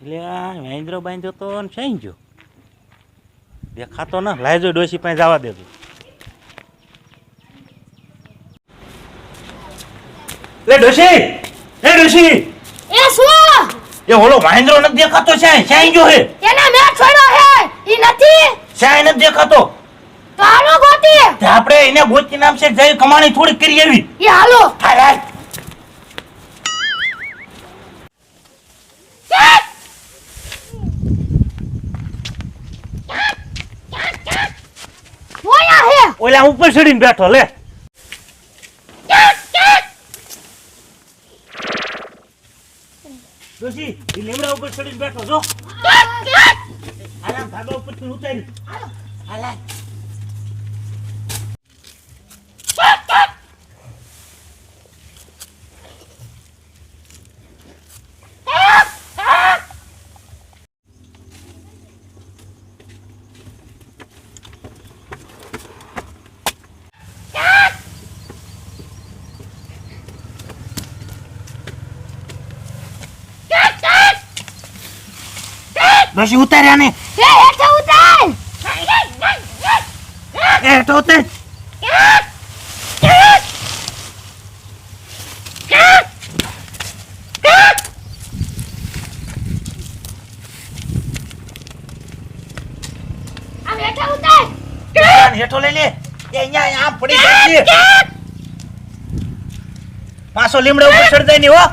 એટલે આ મહેન્દ્ર બાંધ્યો તો ને ગયો દેખાતો ના લાયજો ડોસી પાસે જવા દેજો. લે ડોસી એ ડોસી એ શું? એ ઓલો મહેન્દ્ર નથી દેખાતો શાય શાઈ ગયો હે? એને મેં છોડ્યો હે ઈ નથી? શાય નથી દેખાતો? તો હાલો ગોતી આપણે એને ગોતી નામ છે જઈ કમાણી થોડી કરી આવી. એ હાલો. હાલ હાલ મોયા હે ઓલા ઉપર ચડીને બેઠો, લે. ડોસી ઈ લીમડા ઉપર ચડીને બેઠો, જો. આરામ ધાબા ઉપર ઉતારી ડોસી ઉતાર્યા ને? એ હેઠે ઉતાર! એ હેઠો ઉતાર. હેઠે લઈ લે. એ અહીંયા આમ પડી જાય પાછો લીમડા ઉપર ચડદાય નહીં હો.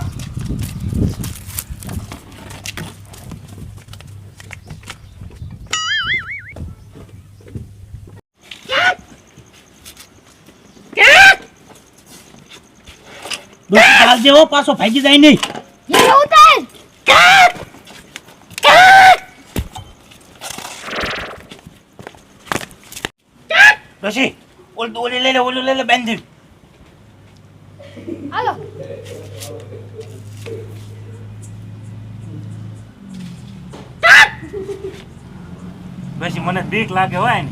હો પાછો ભાગી જાય નહીં. ઉતાર! ડોસી ઓલ ઓલી લઈ લે ઓલું લઈ લે બાંધી હાલો. ડોસી મને બીક લાગે હોય ને.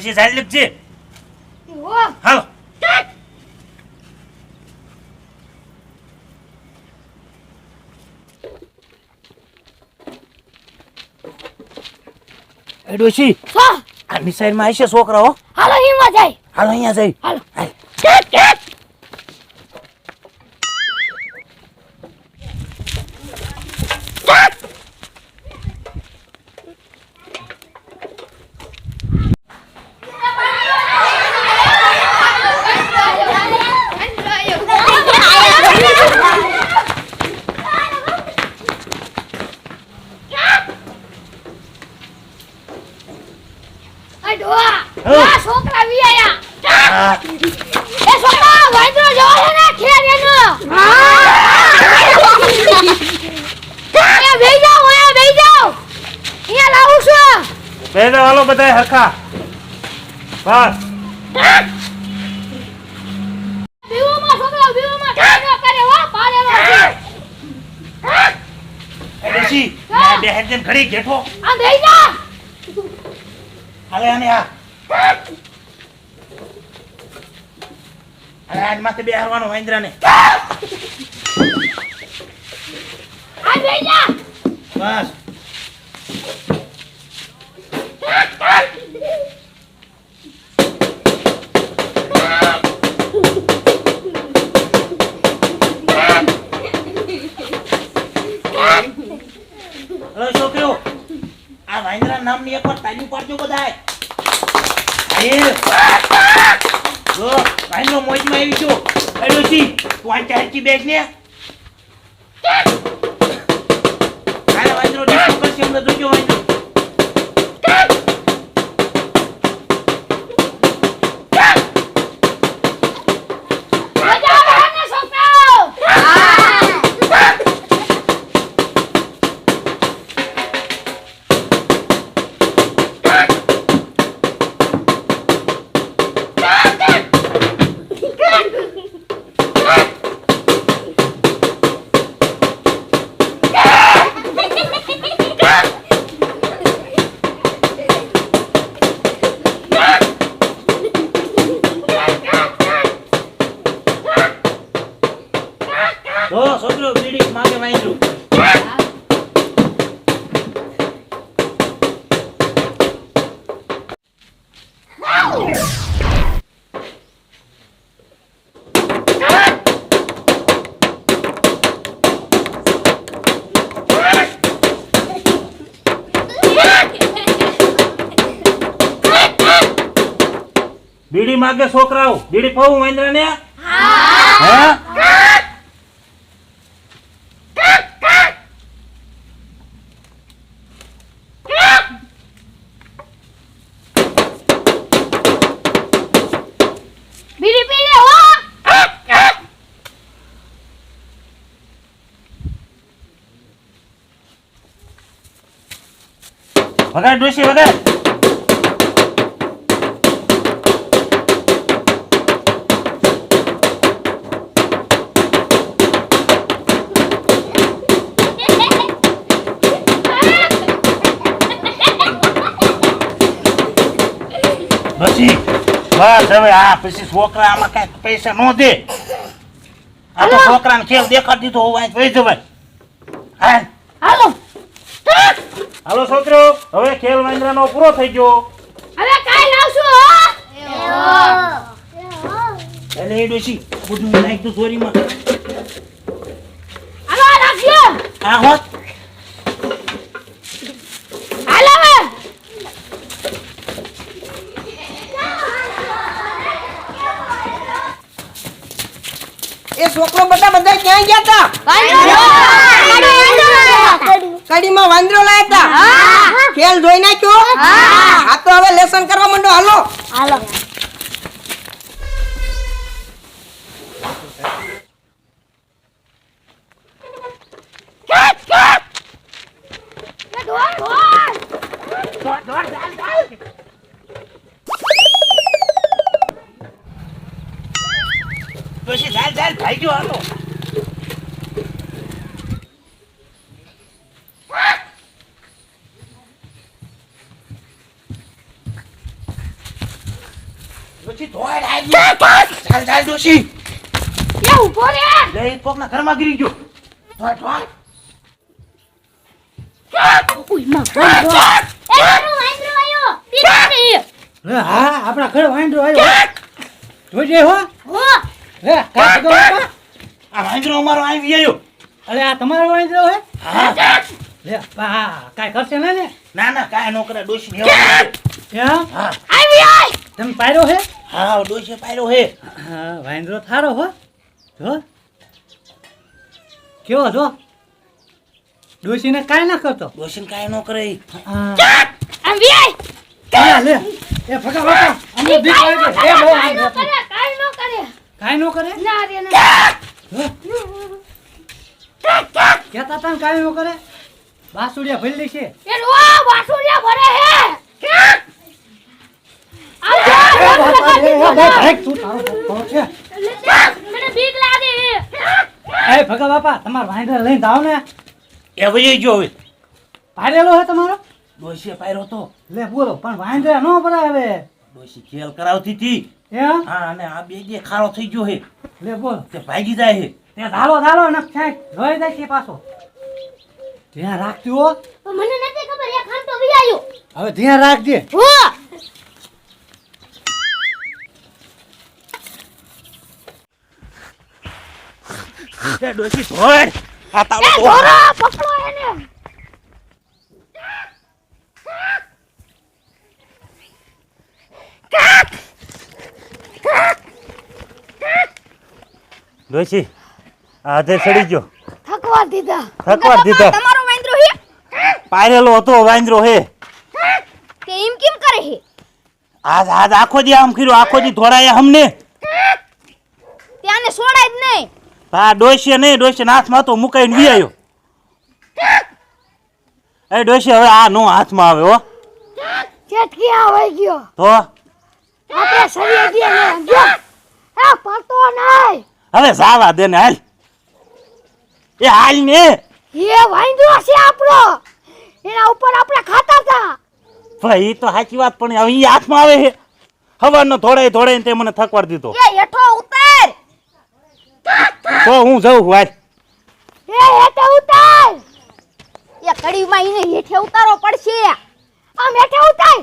ડોસી ચાલી લખજે હાલો. એ ડોશી આ નિસાઈડમાં આવશે છોકરાઓ. હાલો અહીંયા જાય હાલો અહીંયા જાય હાલો. આ ડોહા. આ છોકરા વી આયા. એ છોકરા વાંદરો જવો છે ને ખેર એનો અહીંયા બેહી જાઓ અહીંયા બેહી જાઓ. અહીંયા લાવું છું. બે હાલો બધા હરખા. બસ. બીવુમાં છોકરા બીવુમાં કાઢો કરે હો પાડેલો છે એ ડોશી આ બે હેડ ઘડી ઘેઠો આ બેહી જા. હાલે આને બે હારવાનો જા બસ. હલો છોકરીઓ. આ વાંદરા નામની એક વાર તાલી પાડજો બધાય. જો વાંદરો મોજમાં આવી ગયો. એ ડોશી તું આ ચારચી બેસ ને? હાલે વાંદરો ડીકો કરશે અમને જોજો વાંદરો. બીડી માગે છોકરાઓ. બીડી પાવું મહેન્દ્ર ને હે. ડોસી પી પછી બસ હવે આ પછી છોકરા આમાં કઈ પૈસા નો દે. આ તો છોકરાને ખેલ દેખાડી દીધો હોવાય પૈ જવાય. હા. હાલો? હાલો છોકરો? હવે ખેલ વાંદરાનો પૂરો થઈ ગયો. હવે કાઈ લાવશું હો? એટલે એ ડોશી બધું નાખ તો ચોરીમાં હાલો રાખજો. આ હોત હાલો હવે એ છોકરો બધા બધા ક્યાં ગયા હતા કડીમાં વાંદરો લાયા હતા ખેલ જોઈ નાખ્યો. આ તો હવે લેસન કરવા માંડો. હાલો. હાલો. ડોશી ચાલ ગયો હાલો ઘરમાં ગીરી ગયો. હા આપણા ઘર વાંડો આવ્યો. હો. હો. લે કાંઈ તો બાપા. આ વાંદરો અમારો આવી આવ્યો અરે આ તમારો વાંદરો હે? હા. લે પા કાંઈ કરશે ને ને? ના ના કાંઈ નો કરે ડોશી ને હા? આવી આય! તમે પાડ્યો હે? હા ડોશી પાયરો હે. હા વાંદરો થારો હો. જો. કેવો જો? ડોશીને કાંઈ ના કરતો. ડોશી કાંઈ નો કરે. હા. આવી આય! લે. એ ફકા બાપા અમને બીક લાગે. એ બહુ કાઈ નો કરે નો રે ના કહેતા તા ને કાંઈ નો કરે બાસુડિયા ભરી લેશે એ રો બાસુડિયા ભરે હે બાપા, ભાઈ, ભાઈ, ભગા તમારા વાંદરા લઈને ને એ વહી ગયો હવે પાડેલો હે તમારો ડોશીએ પાયરો તો લે બોલો પણ વાંદરા નો પડાવે ડોશી ખેલ કરાવતી હતી હા? અને આ બે જે ખારો થઈ ગયો હે. લે બોલ. તે ભાગી જાય હે. તે ધાલો ધાલો ને ક્યાંક જોઈ જાય છે પાછો. ધ્યાન રાખજો હો. પણ મને નથી ખબર એક ખાન તો વી આયો. હવે ધ્યાન રાખજે. હો. ડોશી ધોળ આ ધોરો પકડો એને ડોશી આ હાથે ચડી ગયો. થકવા દીધા. થકવા દીધા. તમારો વાંદરો હે? પાયરેલો હતો વાંદરો હે. એમ કેમ કરે હે? આજ આજ આખો દી આમ કર્યો આખો દી ધોળાયા અમને ત્યાંને છોડાય જ નહીં. આ ડોશીએ નહીં ડોશી હાથમાં તો મુકાઈને વી આવ્યો એ ડોશી હવે આ નો હાથમાં આવે હો. ચટકી આવે ગયો? તો? આપણે સરી ગયા નહીં હવે જાવા દે ને હાલ. એ હાલ ને. એ વાંદરો છે આપણો. એના ઉપર આપણે ખાતા હતા ભાઈ તો સાચી વાત પણ હવે હાથમાં આવે છે. હવાનો ધોડાઈ ધોળાઈને તે મને થકવાર દીધો. એ હેઠો ઉતર. તો હું જઉં હાલ. એ હેઠો ઉતાર. એ કડીમાં એને હેઠે ઉતારો પડશે. આમ હેઠે ઉતાર.